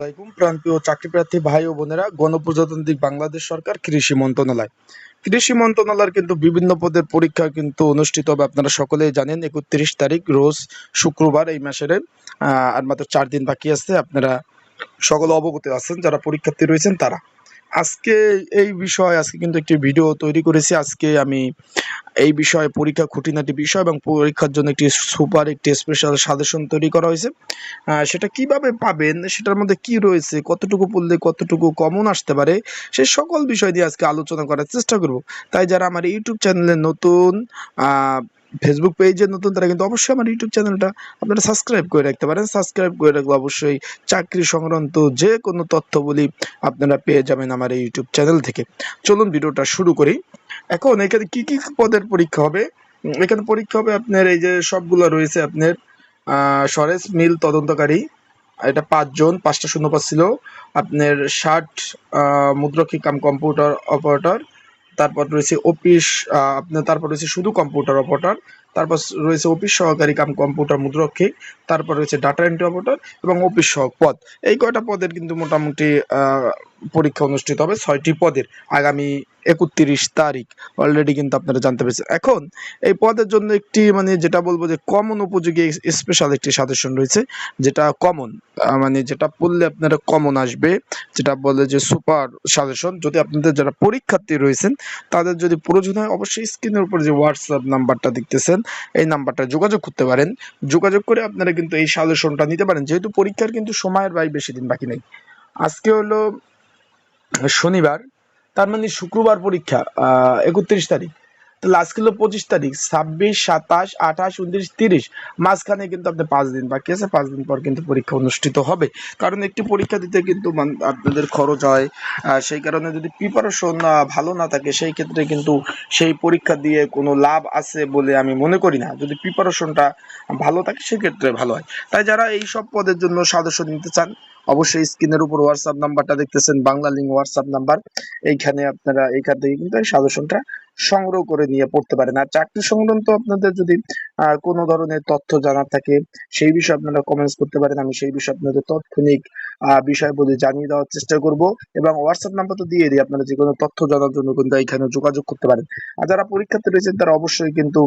আসসালামাইকুম প্রান্তীয় ভাই ও বোনেরা গণপ্রজাতান্ত্রিক বাংলাদেশ সরকার কৃষি মন্ত্রণালয়। কৃষি মন্ত্রণালয়ের কিন্তু বিভিন্ন পদের পরীক্ষা কিন্তু অনুষ্ঠিত হবে, আপনারা সকলেই জানেন, একত্রিশ তারিখ, রোজ শুক্রবার এই মাসের আর মাত্র চার দিন বাকি আছে, আপনারা সকলে অবগত আছেন, যারা পরীক্ষার্থী রয়েছেন তারা। আজকে এই বিষয়ে, আজকে কিন্তু একটি ভিডিও তৈরি করেছি। আজকে আমি এই বিষয়ে পরীক্ষা খুঁটিনাটি বিষয় এবং পরীক্ষার জন্য একটি সুপার, একটি স্পেশাল সাজেশন তৈরি করা হয়েছে। সেটা কীভাবে পাবেন, সেটার মধ্যে কি রয়েছে, কতটুকু পড়লে কতটুকু কমন আসতে পারে, সে সকল বিষয় দিয়ে আজকে আলোচনা করার চেষ্টা করব। তাই যারা আমার ইউটিউব চ্যানেলে নতুন ফেসবুক পেজে নতুন, তারা কিন্তু অবশ্যই আমার ইউটিউব চ্যানেলটা আপনারা সাবস্ক্রাইব করে রাখতে পারেন। সাবস্ক্রাইব করে রাখলে অবশ্যই চাকরি সংক্রান্ত যে কোনো তথ্যগুলি আপনারা পেয়ে যাবেন আমার এই ইউটিউব চ্যানেল থেকে। চলুন ভিডিওটা শুরু করি। এখন এখানে কি কি পদের পরীক্ষা হবে? এখানে পরীক্ষা হবে আপনার এই যে সবগুলো রয়েছে আপনার সরেস, মিল, তদন্তকারী, এটা পাঁচজন, পাঁচটা শূন্য পাঁচ ছিল। আপনার ষাট মুদ্রক্ষী কাম কম্পিউটার অপারেটর তারপর রয়েছে অফিস আপনার তারপর রয়েছে শুধু কম্পিউটার অপারেটর তারপর রয়েছে অফিস সহকারী কাম কম্পিউটার মুদ্রক্ষী, তারপর রয়েছে ডাটা এন্ট্রি অপারেটর এবং অফিস সহ পদ। এই কয়টা পদের কিন্তু মোটামুটি পরীক্ষা অনুষ্ঠিত হবে ছয়টি পদের, আগামী একত্রিশ তারিখ। অলরেডি কিন্তু আপনারা জানতে পেরেছেন। এখন এই পদের জন্য একটি মানে যেটা বলব যে কমন উপযোগী স্পেশাল একটি সাজেশন রয়েছে, যেটা কমন মানে যেটা পড়লে আপনারা কমন আসবে, যেটা বলে যে সুপার সাজেশন যদি আপনাদের যারা পরীক্ষার্থী রয়েছেন, তাদের যদি প্রয়োজন হয়, অবশ্যই স্ক্রিনের উপর যে হোয়াটসঅ্যাপ নাম্বারটা দেখতেছেন, এই নাম্বারটা যোগাযোগ করতে পারেন। যোগাযোগ করে আপনারা কিন্তু এই সাজেশনটা নিতে পারেন। যেহেতু পরীক্ষার কিন্তু সময়ের ভাই বেশি, দিন বাকি নেই। আজকে হলো শনিবার, তার মানে শুক্রবার পরীক্ষা একত্রিশ তারিখ। আজকে হলো পঁচিশ তারিখ, ছাব্বিশ, সাতাশ, আঠাশ, উনত্রিশ, তিরিশ। মাঝখানে কিন্তু পাঁচ দিন বাকি আছে পাঁচ দিন পর কিন্তু পরীক্ষা অনুষ্ঠিত হবে। কারণ একটি পরীক্ষা দিতে কিন্তু আপনাদের খরচ হয়। সেই কারণে যদি প্রিপারেশন ভালো না থাকে, সেই ক্ষেত্রে কিন্তু সেই পরীক্ষা দিয়ে কোনো লাভ আছে বলে আমি মনে করি না। যদি প্রিপারেশনটা ভালো থাকে, সেক্ষেত্রে ভালো হয়। তাই যারা এই সব পদের জন্য সদস্য নিতে চান অবশ্যই স্ক্রিনের উপর হোয়াটসঅ্যাপ নাম্বারটা দেখতেছেন, বাংলা লিঙ্ক হোয়াটসঅ্যাপ নাম্বার। এইখানে আপনারা এইখান থেকে কিন্তু সাজেশনটা সংগ্রহ করে নিয়ে পড়তে পারেন। আর চাকরি সংক্রান্ত আপনাদের যদি কোনো ধরনের তথ্য জানার থাকে, সেই বিষয়ে আপনারা কমেন্টস করতে পারেন। আমি সেই বিষয়ে আপনাদের তাৎক্ষণিক বিষয়বলি জানিয়ে দেওয়ার চেষ্টা করব এবং হোয়াটসঅ্যাপ নাম্বার তো দিয়ে দিই, আপনারা যে কোনো তথ্য জানার জন্য কিন্তু এখানে যোগাযোগ করতে পারেন। আর যারা পরীক্ষার্থী রয়েছেন, তারা অবশ্যই কিন্তু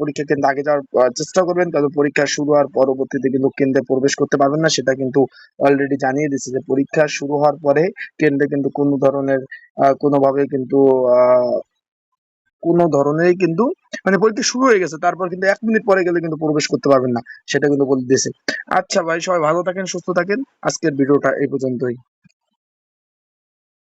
পরীক্ষা কেন্দ্রে আগে যাওয়ার চেষ্টা করবেন। কারণ পরীক্ষা শুরু হওয়ার পরবর্তীতে কিন্তু কেন্দ্রে প্রবেশ করতে পারবেন না। সেটা কিন্তু অলরেডি জানিয়ে দিচ্ছে যে পরীক্ষা শুরু হওয়ার পরে কেন্দ্রে কিন্তু কোনো ধরনের কোনোভাবে কিন্তু কোনো ধরনের কিন্তু মানে পরীক্ষা শুরু হয়ে গেছে, তারপর কিন্তু এক মিনিট পরে গেলে কিন্তু প্রবেশ করতে পারবেন না, সেটা কিন্তু বলে দিয়েছে। আচ্ছা ভাই, সবাই ভালো থাকেন, সুস্থ থাকেন, আজকের ভিডিওটা এই পর্যন্তই।